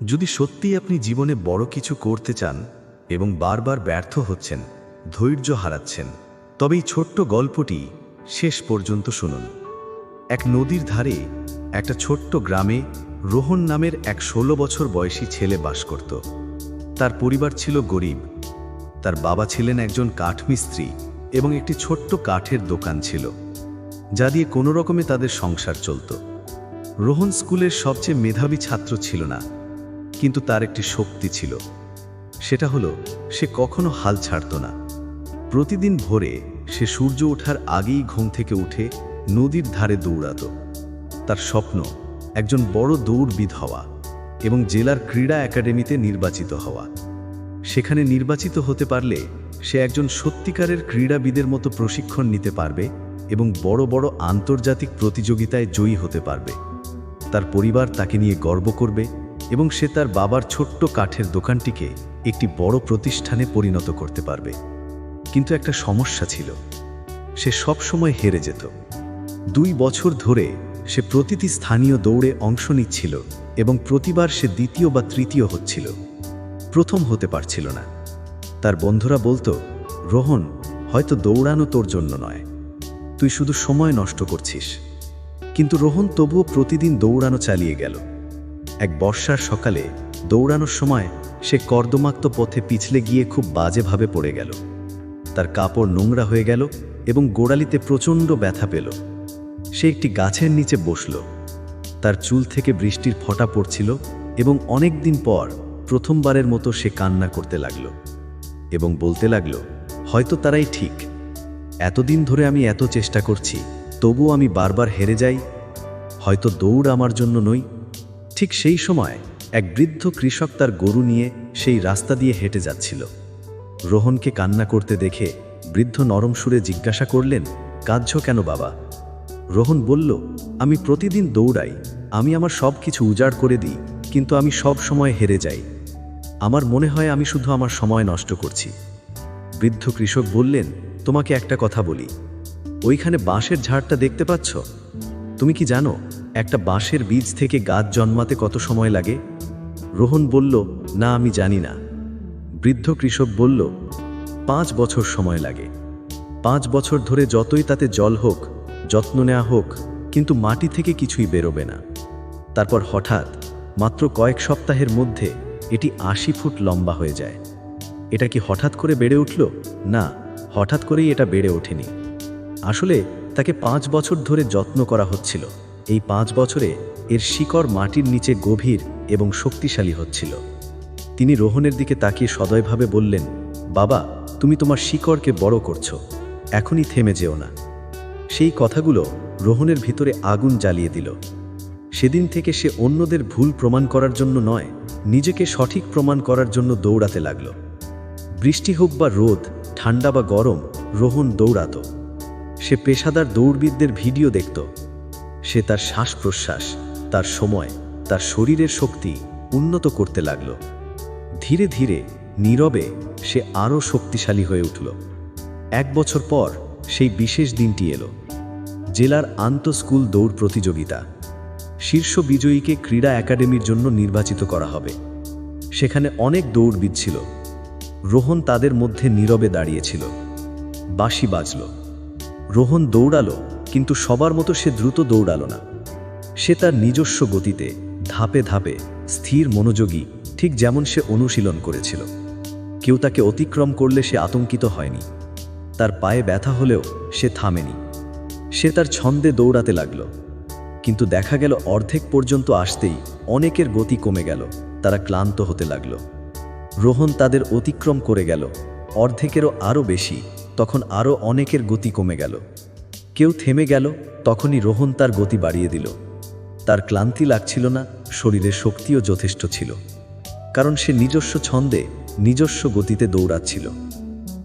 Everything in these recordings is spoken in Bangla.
যদি সত্যিই আপনি জীবনে বড় কিছু করতে চান এবং বারবার ব্যর্থ হচ্ছেন, ধৈর্য হারাচ্ছেন, তবে এই ছোট্ট গল্পটি শেষ পর্যন্ত শুনুন। এক নদীর ধারে একটা ছোট্ট গ্রামে রোহন নামের এক ষোলো বছর বয়সী ছেলে বাস করত। তার পরিবার ছিল গরিব। তার বাবা ছিলেন একজন কাঠমিস্ত্রি এবং একটি ছোট্ট কাঠের দোকান ছিল, যা দিয়ে কোনো রকমে তাদের সংসার চলত। রোহন স্কুলের সবচেয়ে মেধাবী ছাত্র ছিল না। কিন্তু তার একটি শক্তি ছিল। সেটা হলো, সে কখনো হাল ছাড়ত না। প্রতিদিন ভোরে সে সূর্য ওঠার আগেই ঘুম থেকে উঠে নদীর ধারে দৌড়াত। তার স্বপ্ন, একজন বড় দৌড়বিদ হওয়া এবং জেলার ক্রীড়া একাডেমিতে নির্বাচিত হওয়া। সেখানে নির্বাচিত হতে পারলে সে একজন সত্যিকারের ক্রীড়াবিদের মতো প্রশিক্ষণ নিতে পারবে এবং বড় বড় আন্তর্জাতিক প্রতিযোগিতায় জয়ী হতে পারবে। তার পরিবার তাকে নিয়ে গর্ব করবে এবং সে তার বাবার ছোট্ট কাঠের দোকানটিকে একটি বড় প্রতিষ্ঠানে পরিণত করতে পারবে। কিন্তু একটা সমস্যা ছিল। সে সব সময় হেরে যেত। দুই বছর ধরে সে প্রতিটি স্থানীয় দৌড়ে অংশ নিচ্ছিল এবং প্রতিবার সে দ্বিতীয় বা তৃতীয় হচ্ছিল। প্রথম হতে পারছিল না। তার বন্ধুরা বলতো, রোহন, হয়তো দৌড়ানো তোর জন্য নয়। তুই শুধু সময় নষ্ট করছিস। কিন্তু রোহন তবুও প্রতিদিন দৌড়ানো চালিয়ে গেল। এক বর্ষার সকালে দৌড়ানোর সময় সে কর্দমাক্ত পথে পিছলে গিয়ে খুব বাজেভাবে পড়ে গেল। তার কাপড় নোংরা হয়ে গেল এবং গোড়ালিতে প্রচণ্ড ব্যথা পেল। সে একটি গাছের নিচে বসল। তার চুল থেকে বৃষ্টির ফোঁটা পড়ছিল এবং অনেক দিন পর প্রথমবারের মতো সে কান্না করতে লাগল এবং বলতে লাগল, হয়তো তারাই ঠিক। এতদিন ধরে আমি এত চেষ্টা করছি, তবুও আমি বারবার হেরে যাই। হয়তো দৌড় আমার জন্য নই ঠিক সেই সময় এক বৃদ্ধ কৃষক তার গরু নিয়ে সেই রাস্তা দিয়ে হেঁটে যাচ্ছিল। রোহনকে কান্না করতে দেখে বৃদ্ধ নরম সুরে জিজ্ঞাসা করলেন, কাঁদছ কেন বাবা? রোহন বলল, আমি প্রতিদিন দৌড়াই, আমি আমার সব কিছু উজাড় করে দিই, কিন্তু আমি সব সময় হেরে যাই। আমার মনে হয় আমি শুধু আমার সময় নষ্ট করছি। বৃদ্ধ কৃষক বললেন, তোমাকে একটা কথা বলি। ওইখানে বাঁশের ঝাড়টা দেখতে পাচ্ছ? তুমি কি জানো একটা বাঁশের বীজ থেকে গাছ জন্মাতে কত সময় লাগে? রোহন বলল, না, আমি জানি না। বৃদ্ধ কৃষক বলল, পাঁচ বছর সময় লাগে। পাঁচ বছর ধরে যতই তাতে জল হোক, যত্ন নেওয়া হোক, কিন্তু মাটি থেকে কিছুই বেরোবে না। তারপর হঠাৎ, মাত্র কয়েক সপ্তাহের মধ্যে এটি আশি ফুট লম্বা হয়ে যায়। এটা কি হঠাৎ করে বেড়ে উঠল? না, হঠাৎ করেই এটা বেড়ে ওঠেনি। আসলে তাকে পাঁচ বছর ধরে যত্ন করা হচ্ছিল। এই পাঁচ বছরে এর শিকড় মাটির নিচে গভীর এবং শক্তিশালী হচ্ছিল। তিনি রোহনের দিকে তাকিয়ে সদয়ভাবে বললেন, বাবা, তুমি তোমার শিকড়কে বড় করছ, এখনই থেমে যেও না। সেই কথাগুলো রোহনের ভিতরে আগুন জ্বালিয়ে দিল। সেদিন থেকে সে অন্যদের ভুল প্রমাণ করার জন্য নয়, নিজেকে সঠিক প্রমাণ করার জন্য দৌড়াতে লাগল। বৃষ্টি হোক বা রোদ, ঠান্ডা বা গরম, রোহন দৌড়াতো। সে পেশাদার দৌড়বিদদের ভিডিও দেখত সে তার শ্বাস প্রশ্বাস তার সময়, তার শরীরের শক্তি উন্নত করতে লাগল। ধীরে ধীরে, নীরবে, সে আরও শক্তিশালী হয়ে উঠল। এক বছর পর, সেই বিশেষ দিনটি এলো। জেলার আন্তঃস্কুল দৌড় প্রতিযোগিতা। শীর্ষ বিজয়ীকে ক্রীড়া একাডেমির জন্য নির্বাচিত করা হবে। সেখানে অনেক দৌড়বিদ ছিল। রোহন তাদের মধ্যে নীরবে দাঁড়িয়েছিল বাঁশি বাজল। রোহন দৌড়ালো কিন্তু সবার মতো সে দ্রুত দৌড়ালো না। সে তার নিজস্ব গতিতে, ধাপে ধাপে, স্থির মনোযোগী, ঠিক যেমন সে অনুশীলন করেছিল। কেউ তাকে অতিক্রম করলে সে আতঙ্কিত হয়নি। তার পায়ে ব্যথা হলেও সে থামেনি। সে তার ছন্দে দৌড়াতে লাগল। কিন্তু দেখা গেল অর্ধেক পর্যন্ত আসতেই অনেকের গতি কমে গেল, তারা ক্লান্ত হতে লাগল। রোহন তাদের অতিক্রম করে গেল। অর্ধেকেরও আরও বেশি, তখন আরও অনেকের গতি কমে গেল। কেউ থেমে গেল, তখনই রোহন তার গতি বাড়িয়ে দিল। তার ক্লান্তি লাগছিল না শরীরের শক্তিও যথেষ্ট ছিল। কারণ সে নিজস্ব ছন্দে, নিজস্ব গতিতে দৌড়াচ্ছিল।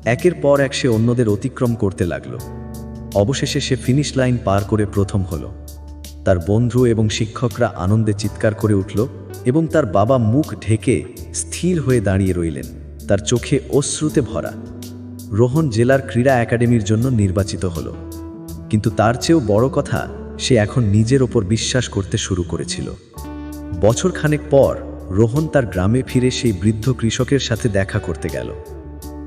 একের পর এক সে অন্যদের অতিক্রম করতে লাগল। অবশেষে সে ফিনিশ লাইন পার করে প্রথম হল। তার বন্ধু এবং শিক্ষকরা আনন্দে চিৎকার করে উঠল এবং তার বাবা মুখ ঢেকে স্থির হয়ে দাঁড়িয়ে রইলেন। তার চোখে অশ্রুতে ভরা। রোহন জেলার ক্রীড়া একাডেমির জন্য নির্বাচিত হল। কিন্তু তার চেয়েও বড় কথা, সে এখন নিজের ওপর বিশ্বাস করতে শুরু করেছিল। বছর খানেক পর, রোহন তার গ্রামে ফিরে সেই বৃদ্ধ কৃষকের সাথে দেখা করতে গেল।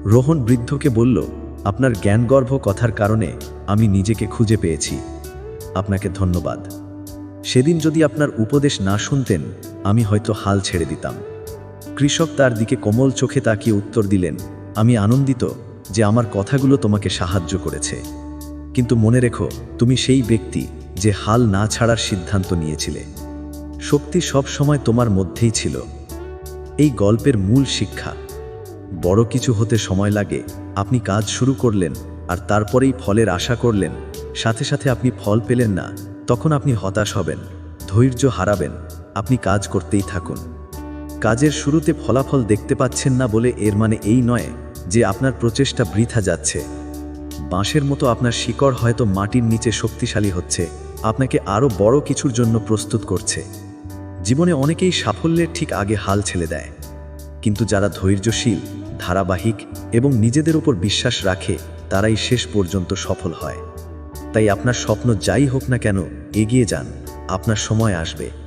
রোহন বৃদ্ধকে বলল, আপনার জ্ঞানগর্ভ কথার কারণে আমি নিজেকে খুঁজে পেয়েছি। আপনাকে ধন্যবাদ। সেদিন যদি আপনার উপদেশ না শুনতেন, আমি হয়তো হাল ছেড়ে দিতাম কৃষক তার দিকে কোমল চোখে তাকিয়ে উত্তর দিলেন, আমি আনন্দিত যে আমার কথাগুলো তোমাকে সাহায্য করেছে। কিন্তু মনে রেখো, তুমি সেই ব্যক্তি যে হাল না ছাড়ার সিদ্ধান্ত নিয়েছিলে। শক্তি সব সময় তোমার মধ্যেই ছিল। এই গল্পের মূল শিক্ষা, বড় কিছু হতে সময় লাগে, আপনি কাজ শুরু করলেন আর তারপরেই ফলের আশা করলেন, সাথে সাথে আপনি ফল পেলেন না, তখন আপনি হতাশ হবেন, ধৈর্য হারাবেন, আপনি কাজ করতেই থাকুন। কাজের শুরুতে ফলাফল দেখতে পাচ্ছেন না বলে এর মানে এই নয় যে আপনার প্রচেষ্টা বৃথা যাচ্ছে। বাঁশের মতো আপনার শিকড় হয়তো মাটির নিচে শক্তিশালী হচ্ছে, আপনাকে আরও বড় কিছুর জন্য প্রস্তুত করছে। জীবনে অনেকেই সাফল্যের ঠিক আগে হাল ছেড়ে দেয়। কিন্তু যারা ধৈর্যশীল, ধারাবাহিক এবং নিজেদের উপর বিশ্বাস রাখে, তারাই শেষ পর্যন্ত সফল হয়। তাই আপনার স্বপ্ন যাই হোক না কেন, এগিয়ে যান। আপনার সময় আসবে।